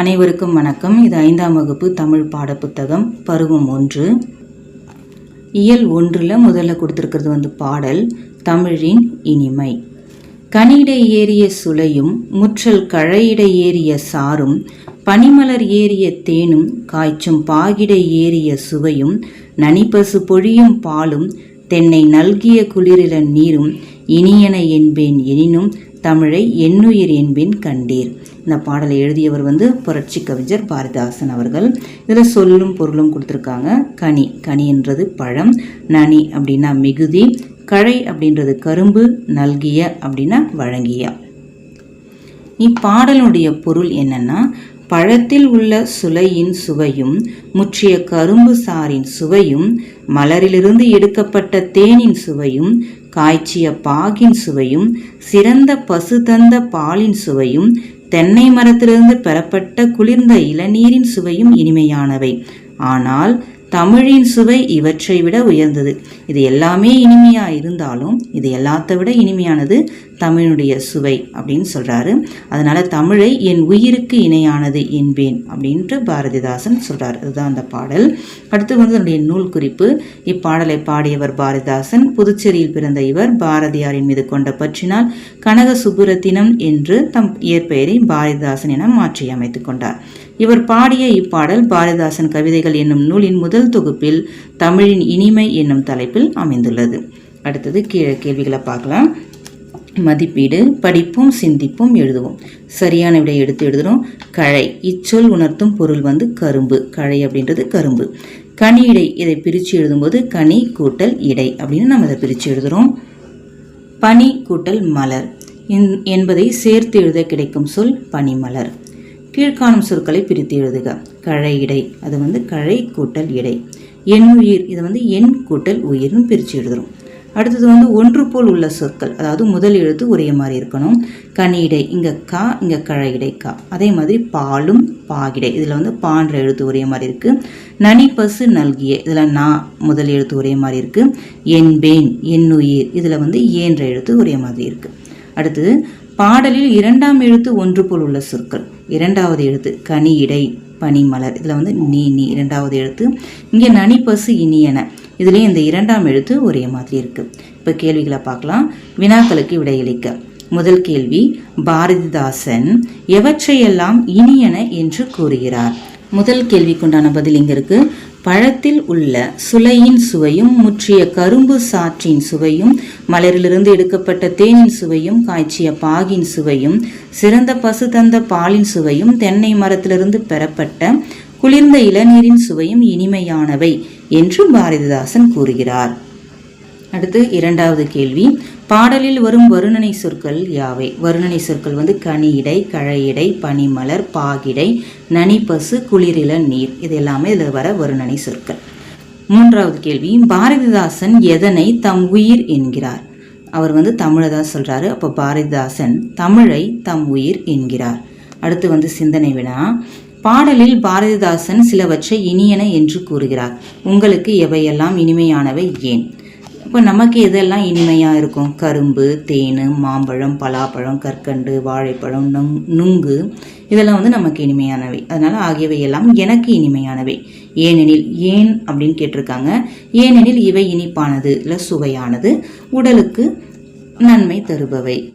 அனைவருக்கும் வணக்கம். இது ஐந்தாம் வகுப்பு தமிழ் பாடப்புத்தகம் பருவம் ஒன்று. இயல் ஒன்றில் முதல்ல கொடுத்துருக்கிறது வந்து பாடல் தமிழின் இனிமை. கனியிடை ஏறிய சுளையும் முற்றல் கழையிடை ஏறிய சாரும் பனிமலர் ஏறிய தேனும் காய்ச்சும் பாகிடை ஏறிய சுவையும் நனிப்பசு பொழியும் பாலும் தென்னை நல்கிய குளிரில நீரும் இனியன என்பேன் எனினும் தமிழை எண்ணுயிர் என்பேன் கண்டீர். இந்த பாடலை எழுதியவர் வந்து புரட்சி கவிஞர் பாரதிதாசன் அவர்கள். இதில் சொல்லும் பொருளும் கொடுத்துருக்காங்க. கனி. கனின்றது பழம். நனி அப்படின்னா மிகுதி. கழை அப்படின்றது கரும்பு. நல்கிய அப்படின்னா வழங்கிய. இப்பாடலுடைய பொருள் என்னன்னா பழத்தில் உள்ள சுலையின் சுவையும் முற்றிய கரும்பு சாரின் சுவையும் மலரிலிருந்து எடுக்கப்பட்ட தேனின் சுவையும் காய்ச்சிய பாகின் சுவையும் சிறந்த பசு தந்த பாலின் சுவையும் தென்னை மரத்திலிருந்து பெறப்பட்ட குளிர்ந்த இளநீரின் சுவையும் இனிமையானவை. ஆனால் தமிழின் சுவை இவற்றை விட உயர்ந்தது. இது எல்லாமே இனிமையா இருந்தாலும் இது எல்லாத்த விட இனிமையானது தமிழுடைய சுவை அப்படின்னு சொல்றாரு. அதனால தமிழை என் உயிருக்கு இணையானது என்பேன் அப்படின்ட்டு பாரதிதாசன் சொல்றாரு. அதுதான் அந்த பாடல். அடுத்து வந்து என்னுடைய நூல் குறிப்பு. இப்பாடலை பாடியவர் பாரதிதாசன் புதுச்சேரியில் பிறந்த இவர் பாரதியாரின் மீது கொண்ட பற்றினால் கனக சுப்புரத்தினம் என்று தம் இயற்பெயரை பாரதிதாசன் என மாற்றி அமைத்துக் கொண்டார். இவர் பாடிய இப்பாடல் பாரதிதாசன் கவிதைகள் என்னும் நூலின் முதல் தொகுப்பில் தமிழின் இனிமை என்னும் தலைப்பில் அமைந்துள்ளது. அடுத்தது கீழே கேள்விகளை பார்க்கலாம். மதிப்பீடு படிப்பும் சிந்திப்பும் எழுதுவோம். சரியான விடை எடுத்து எழுதுறோம். கழை இச்சொல் உணர்த்தும் பொருள் வந்து கரும்பு. கழை அப்படின்றது கரும்பு. கனி இடை இதை பிரித்து எழுதும்போது கனி கூட்டல் இடை அப்படின்னு நம்ம இதை பிரித்து எழுதுறோம். பனி கூட்டல் மலர். என்பதை சேர்த்து எழுத கிடைக்கும் சொல் பனிமலர். கீழ்காணும் சொற்களை பிரித்து எழுதுக. கழை இடை அது வந்து கழை கூட்டல் இடை. என் உயிர் இதை வந்து எண் கூட்டல் உயிர்னு பிரித்து எழுதுறோம். அடுத்தது வந்து ஒன்று போல் உள்ள சொற்கள் அதாவது முதல் எழுத்து ஒரே மாதிரி இருக்கணும். கனியிடை இங்கே கா இங்கே கழையிடை கா. அதே மாதிரி பாலும் பாகிடை இதில் வந்து பான்ற எழுத்து ஒரே மாதிரி இருக்குது நனி பசு நல்கிய இதில் நா முதல் எழுத்து ஒரே மாதிரி இருக்குது என்பேன் என்னுயிர் இதில் வந்து ஏன்ற எழுத்து ஒரே மாதிரி இருக்குது அடுத்தது பாடலில் இரண்டாம் எழுத்து ஒன்று போல் உள்ள சொற்கள் இரண்டாவது எழுத்து கனி இடை பனிமலர் இதில் வந்து நீ நீ இரண்டாவது எழுத்து. இங்கே நனி பசு இனியன இதுலேயும் இந்த இரண்டாம் எழுத்து ஒரே மாதிரி இருக்குது இப்போ கேள்விகளை பார்க்கலாம். வினாக்களுக்கு விடையளிக்க முதல் கேள்வி பாரதிதாசன் எவற்றையெல்லாம் இனியன என்று கூறுகிறார்? முதல் கேள்விக்குண்டான பதில் இங்கே இருக்குது பழத்தில் உள்ள சுளையின் சுவையும் முற்றிய கரும்பு சாற்றின் சுவையும் மலரிலிருந்து எடுக்கப்பட்ட தேனின் சுவையும் காய்ச்சிய பாகின் சுவையும் சிறந்த பசு தந்த பாலின் சுவையும் தென்னை மரத்திலிருந்து பெறப்பட்ட குளிர்ந்த இளநீரின் சுவையும் இனிமையானவை என்று பாரதிதாசன் கூறுகிறார். அடுத்து இரண்டாவது கேள்வி. பாடலில் வரும் வருணனை சொற்கள் யாவை? வருணனை சொற்கள் வந்து கனியிடை கழையிடை பனிமலர் பாகிடை நனிப்பசு குளிரில நீர். இது எல்லாமே இதில் வர வருணனை சொற்கள். மூன்றாவது கேள்வி. பாரதிதாசன் எதனை தம் உயிர் என்கிறார்? அவர் வந்து தமிழை தான் சொல்கிறாரு அப்போ பாரதிதாசன் தமிழை தம் உயிர் என்கிறார். அடுத்து வந்து சிந்தனை வினா. பாடலில் பாரதிதாசன் சிலவற்றை இனியன என்று கூறுகிறார். உங்களுக்கு எவையெல்லாம் இனிமையானவை ஏன்? இப்போ நமக்கு எதெல்லாம் இனிமையாக இருக்கும்? கரும்பு தேன் மாம்பழம் பலாப்பழம் கற்கண்டு வாழைப்பழம் நுங் நுங்கு. இதெல்லாம் வந்து நமக்கு இனிமையானவை. அதனால் ஆகியவை எல்லாம் எனக்கு இனிமையானவை. ஏனெனில் ஏன் அப்படின்னு கேட்டிருக்காங்க. ஏனெனில் இவை இனிப்பானது இல்லை சுவையானது. உடலுக்கு நன்மை தருபவை.